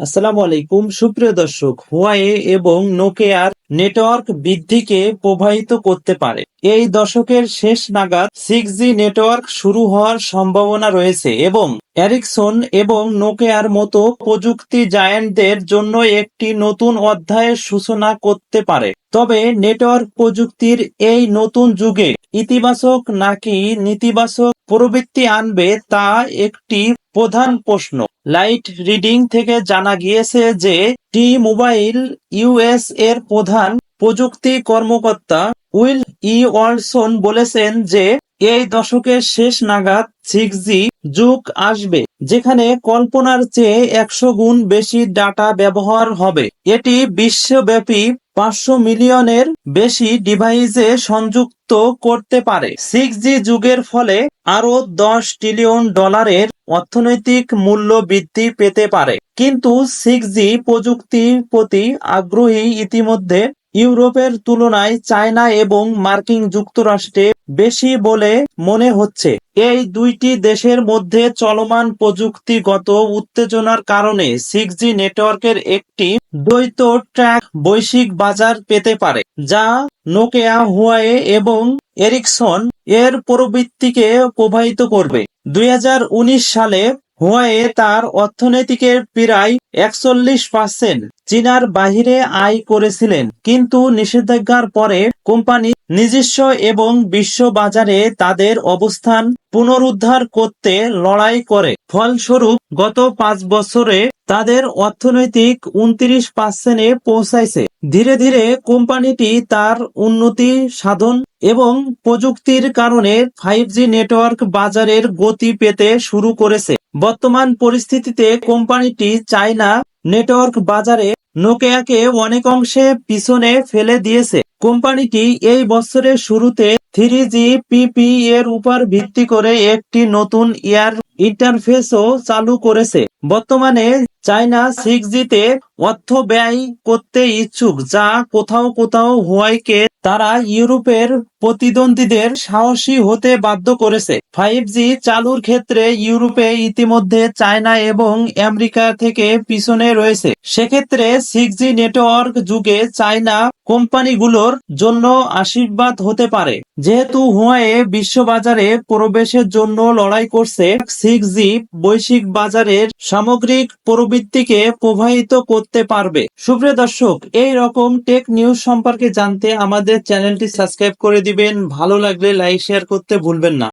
আসসালামু আলাইকুম, সুপ্রিয় দর্শক হুয়াই এবং নোকিয়ার নেটওয়ার্ক বৃদ্ধিকে প্রভাবিত করতে পারে। এই দশকের শেষ নাগাদ সিক্স জি নেটওয়ার্ক শুরু হওয়ার সম্ভাবনা রয়েছে এবং এরিকসন এবং নোকিয়ার মতো প্রযুক্তি জায়ান্টদের জন্য একটি নতুন অধ্যায়ের সূচনা করতে পারে। তবে নেটওয়ার্ক প্রযুক্তির এই নতুন যুগে ইতিবাচক নাকি নেতিবাচক প্রবৃত্তি আনবে তা একটি প্রধান প্রশ্ন। লাইট রিডিং থেকে জানা গিয়েছে যে টি মোবাইল ইউএস এর প্রধান প্রযুক্তি কর্মকর্তা উইল ই ওয়ালসন বলেছেন যে এই দশকের শেষ নাগাদ সিক্স জি যুগ আসবে, যেখানে কল্পনার চেয়ে একশো গুণ বেশি ডাটা ব্যবহার হবে। এটি বিশ্বব্যাপী পাঁচশো মিলিয়নের বেশি ডিভাইসে সংযুক্ত করতে পারে। সিক্স জি যুগের ফলে আরও দশ ট্রিলিয়ন ডলারের অর্থনৈতিক মূল্য বৃদ্ধি পেতে পারে। কিন্তু সিক্স জি প্রযুক্তির প্রতি আগ্রহী ইতিমধ্যে ইউরোপের তুলনায় চায়না এবং মার্কিন যুক্তরাষ্ট্রে বেশি বলে মনে হচ্ছে। এই দুইটি দেশের মধ্যে চলমান প্রযুক্তিগত উত্তেজনার কারণে সিক্স জি নেটওয়ার্কের একটি দ্বৈত ট্র্যাক বৈশ্বিক বাজার পেতে পারে, যা নোকিয়া হুয়াওয়ে এবং এরিকসন এর প্রবৃত্তিকে প্রভাবিত করবে। দুই হাজার উনিশ সালে হুয়াওয়ে তার অর্থনীতিকে প্রায় একচল্লিশ পার্সেন্ট চীনার বাহিরে আয় করেছিলেন। কিন্তু নিষেধাজ্ঞার পরে কোম্পানি নিজস্ব এবং বিশ্ব বাজারে তাদের অবস্থান পুনরুদ্ধার করতে লড়াই করে। ফলস্বরূপ গত পাঁচ বছরে তাদের অর্থনৈতিক উনত্রিশ পার্সেন্টে পৌঁছাইছে। ধীরে ধীরে কোম্পানিটি তার উন্নতি সাধন এবং প্রযুক্তির কারণে ফাইভ জি নেটওয়ার্ক বাজারের গতি পেতে শুরু করেছে। বর্তমান পরিস্থিতিতে কোম্পানিটি চায়না নেটওয়ার্ক বাজারে নোকিয়াকে অনেক অংশে পিছনে ফেলে দিয়েছে। কোম্পানিটি এই বছরের শুরুতে থ্রি জি পিপি এর উপর ভিত্তি করে একটি নতুন ইয়ার ইন্টারফেসও চালু করেছে। বর্তমানে চায়না সিক্স জিতে অর্থ ব্যয় করতে ইচ্ছুক, যা কোথাও কোথাও হুয়াইকে তারা ইউরোপের প্রতিদ্বন্দ্বীদের সাহসী হতে বাধ্য করেছে। ফাইভ জি চালুর ক্ষেত্রে ইউরোপে ইতিমধ্যে চায়না এবং আমেরিকা থেকে পিছনে রয়েছে। সেক্ষেত্রে সিক্স জি নেটওয়ার্ক যুগে চায়না কোম্পানিগুলোর জন্য আশীর্বাদ হতে পারে। যেহেতু হুয়ায়ে বিশ্ববাজারে প্রবেশের জন্য লড়াই করছে, সিক্স জি বৈশ্বিক বাজারের সামগ্রিক প্রবৃত্তিকে প্রভাবিত করতে পারবে। সুপ্রিয় দর্শক, এই রকম টেক নিউজ সম্পর্কে জানতে আমাদের চ্যানেলটি সাবস্ক্রাইব করে দিবেন। ভালো লাগলে লাইক শেয়ার করতে ভুলবেন না।